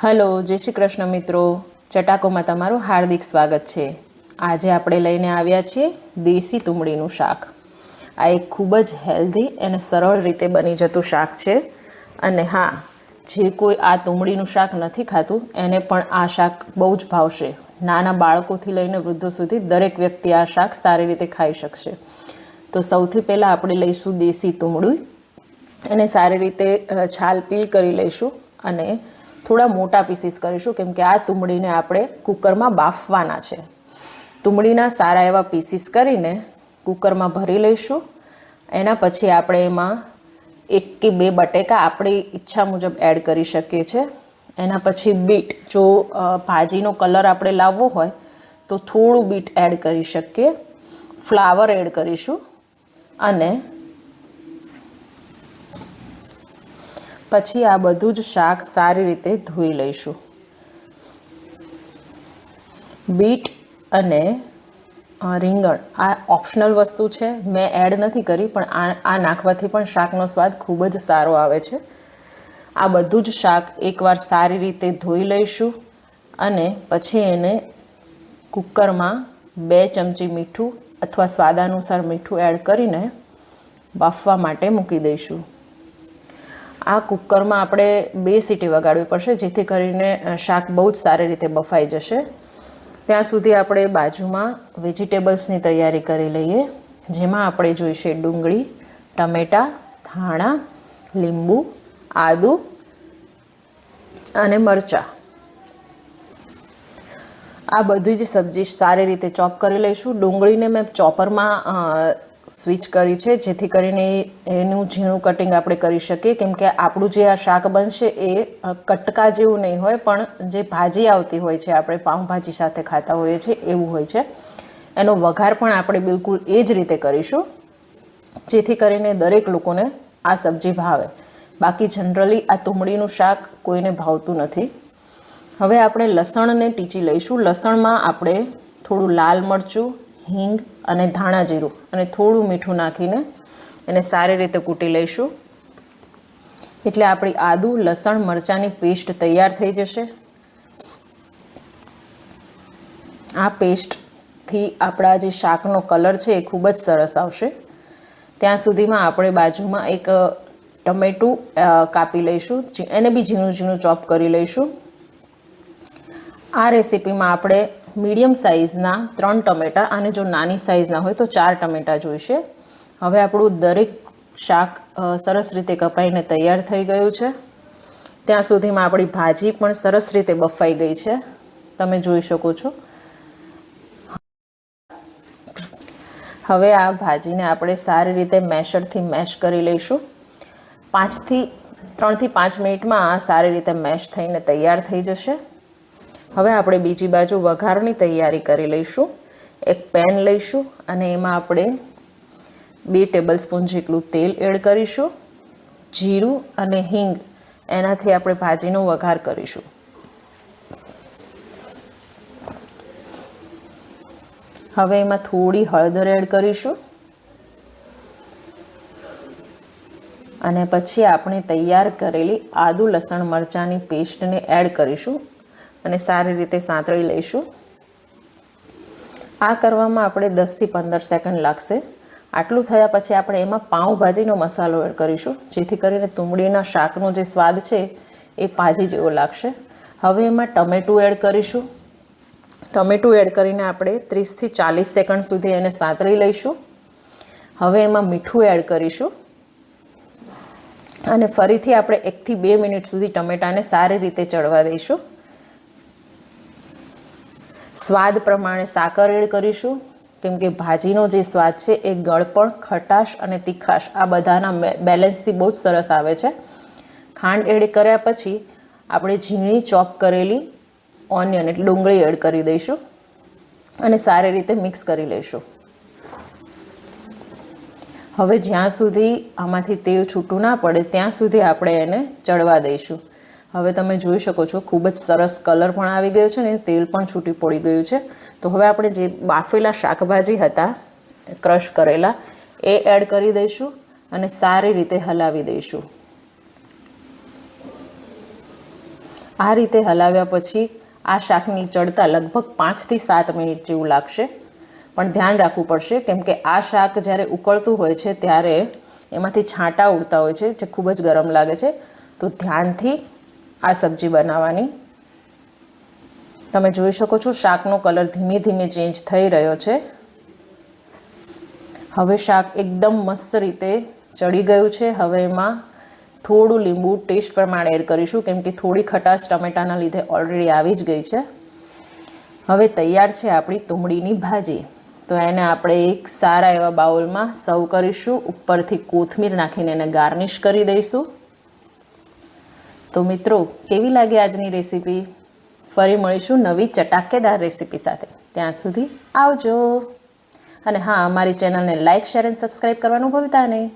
Hello, જય શ્રી કૃષ્ણ મિત્રો. ચટાકોમાં તમારું હાર્દિક સ્વાગત છે. આજે આપણે લઈને આવ્યા છીએ દેશી તુમડીનું શાક. આ એક ખૂબ જ હેલ્ધી અને સરળ રીતે બની જતું શાક છે. અને હા, જે કોઈ આ તુમડીનું શાક નથી ખાતું, એને પણ આ શાક બહુ જ ભાવશે. નાના બાળકોથી લઈને વૃદ્ધો સુધી દરેક વ્યક્તિ આ શાક સારી રીતે ખાઈ શકશે. તો સૌથી પહેલાં આપણે લઈશું દેશી તુમડું એને સારી રીતે છાલ પીલ કરી લઈશું અને થોડા મોટા પીસીસ કરીશું. કેમ કે આ તુમડીને આપણે કુકરમાં બાફવાના છે. તુમડીના સારા એવા પીસીસ કરીને કુકરમાં ભરી લઈશું. એના પછી આપણે એમાં એક કે બે બટેકા આપણી ઈચ્છા મુજબ એડ કરી શકીએ છીએ. એના પછી બીટ, જો ભાજીનો કલર આપણે લાવવો હોય, તો થોડું બીટ એડ કરી શકીએ. ફ્લાવર એડ કરીશું. અને પછી આ બધું જ શાક સારી રીતે ધોઈ લઈશું. બીટ અને રીંગણ. આ ઓપ્શનલ વસ્તુ છે. મેં એડ નથી કરી, પણ આ આ નાખવાથી પણ શાકનો સ્વાદ ખૂબ જ સારો આવે છે. આ બધું જ શાક એકવાર સારી રીતે ધોઈ લઈશું અને પછી એને કુકરમાં બે ચમચી મીઠું અથવા સ્વાદાનુસાર મીઠું એડ કરીને બાફવા માટે મૂકી દઈશું. આ કુકરમાં આપણે બે સીટી વગાડવી પડશે, જેથી કરીને શાક બહુ જ સારી રીતે બફાઈ જશે. ત્યાં સુધી આપણે બાજુમાં વેજીટેબલ્સની તૈયારી કરી લઈએ, જેમાં આપણે જોઈશે ડુંગળી, ટમેટાં, ધાણા, લીંબુ, આદુ અને મરચાં. આ બધી જ સબ્જી સારી રીતે ચોપ કરી લઈશું. ડુંગળીને મેં ચોપરમાં સ્વિચ કરી છે, જેથી કરીને એનું ઝીણું કટિંગ આપણે કરી શકીએ. કેમ કે આપણું જે આ શાક બનશે એ કટકા જેવું નહીં હોય, પણ જે ભાજી આવતી હોય છે, આપણે પાઉંભાજી સાથે ખાતા હોઈએ છીએ, એવું હોય છે. એનો વઘાર પણ આપણે બિલકુલ એ જ રીતે કરીશું, જેથી કરીને દરેક લોકોને આ સબ્જી ભાવે. બાકી જનરલી આ તુમડીનું શાક કોઈને ભાવતું નથી. હવે આપણે લસણને ટીચી લઈશું. લસણમાં આપણે થોડું લાલ મરચું, હિંગ અને ધાણા જીરું અને થોડું મીઠું નાખીને એને સારી રીતે કૂટી લઈશું. એટલે આપણી આદુ, લસણ, મરચાંની પેસ્ટ તૈયાર થઈ જશે. આ પેસ્ટથી આપણા જે શાકનો કલર છે એ ખૂબ જ સરસ આવશે. ત્યાં સુધીમાં આપણે બાજુમાં એક ટમેટું કાપી લઈશું. એને બી ઝીણું ઝીણું ચોપ કરી લઈશું. આ રેસીપીમાં આપણે મીડિયમ સાઇઝના ત્રણ ટમેટાં અને જો નાની સાઇઝના હોય તો ચાર ટમેટાં જોઈશે. હવે આપણું દરેક શાક સરસ રીતે કપાઈને તૈયાર થઈ ગયું છે. ત્યાં સુધીમાં આપણી ભાજી પણ સરસ રીતે બફાઈ ગઈ છે. તમે જોઈ શકો છો. હવે આ ભાજીને આપણે સારી રીતે મેશરથી મેશ કરી લઈશું. પાંચથી, ત્રણથી પાંચ મિનિટમાં આ સારી રીતે મેશ થઈને તૈયાર થઈ જશે. હવે આપણે બીજી બાજુ વઘારની તૈયારી કરી લઈશું. એક પેન લઈશું અને એમાં આપણે બે ટેબલ સ્પૂન જેટલું તેલ એડ કરીશું. જીરું અને હિંગ એનાથી આપણે ભાજીનો વઘાર કરીશું. હવે એમાં થોડી હળદર એડ કરીશું. અને પછી આપણે તૈયાર કરેલી આદુ લસણ મરચાંની પેસ્ટને એડ કરીશું. અને સારી રીતે સાંતળી લઈશું. આ કરવામાં આપણે દસથી પંદર સેકન્ડ લાગશે. આટલું થયા પછી આપણે એમાં પાઉંભાજીનો મસાલો એડ કરીશું, જેથી કરીને તુંબડીના શાકનો જે સ્વાદ છે એ ભાજી જેવો લાગશે. હવે એમાં ટમેટું એડ કરીશું. ટમેટું એડ કરીને આપણે ત્રીસથી ચાલીસ સેકન્ડ સુધી એને સાંતળી લઈશું. હવે એમાં મીઠું એડ કરીશું. અને ફરીથી આપણે એકથી બે મિનિટ સુધી ટમેટાને સારી રીતે ચડવા દઈશું. સ્વાદ પ્રમાણે સાકર એડ કરીશું. કેમ કે ભાજીનો જે સ્વાદ છે એ ગળપણ, ખટાશ અને તીખાશ આ બધાના બેલેન્સથી બહુ જ સરસ આવે છે. ખાંડ એડ કર્યા પછી આપણે ઝીણી ચોપ કરેલી ઓનિયન એટલે ડુંગળી એડ કરી દઈશું અને સારી રીતે મિક્સ કરી લઈશું. હવે જ્યાં સુધી આમાંથી તેલ છૂટું ના પડે, ત્યાં સુધી આપણે એને ચડવા દઈશું. હવે તમે જોઈ શકો છો, ખૂબ જ સરસ કલર પણ આવી ગયો છે ને, તેલ પણ છૂટી પડી ગયું છે. તો હવે આપણે જે બાફેલા શાકભાજી હતા, ક્રશ કરેલા, એ એડ કરી દઈશું અને સારી રીતે હલાવી દઈશું. આ રીતે હલાવ્યા પછી આ શાકની ચડતા લગભગ પાંચથી સાત મિનિટ જેવું લાગશે. પણ ધ્યાન રાખવું પડશે, કેમ કે આ શાક જ્યારે ઉકળતું હોય છે, ત્યારે એમાંથી છાંટા ઉડતા હોય છે, જે ખૂબ જ ગરમ લાગે છે. તો ધ્યાનથી આ સબ્જી બનાવવાની. તમે જોઈ શકો છો, શાકનો કલર ધીમે ધીમે ચેન્જ થઈ રહ્યો છે. હવે શાક એકદમ મસ્ત રીતે ચડી ગયું છે. હવે એમાં થોડું લીંબુ ટેસ્ટ પ્રમાણે એડ કરીશું, કેમ કે થોડી ખટાશ ટમેટાના લીધે ઓલરેડી આવી જ ગઈ છે. હવે તૈયાર છે આપણી તુમડીની ભાજી. તો એને આપણે એક સારા એવા બાઉલમાં સર્વ કરીશું. ઉપરથી કોથમીર નાખીને એને ગાર્નિશ કરી દઈશું. તો મિત્રો, કેવી લાગે આજની રેસીપી ફરી મળીશું નવી ચટાકેદાર રેસીપી સાથે. ત્યાં સુધી આવજો. અને હા, અમારી ચેનલને લાઇક શેર એન્ડ સબસ્ક્રાઈબ કરવાનું ભૂલતા નહીં.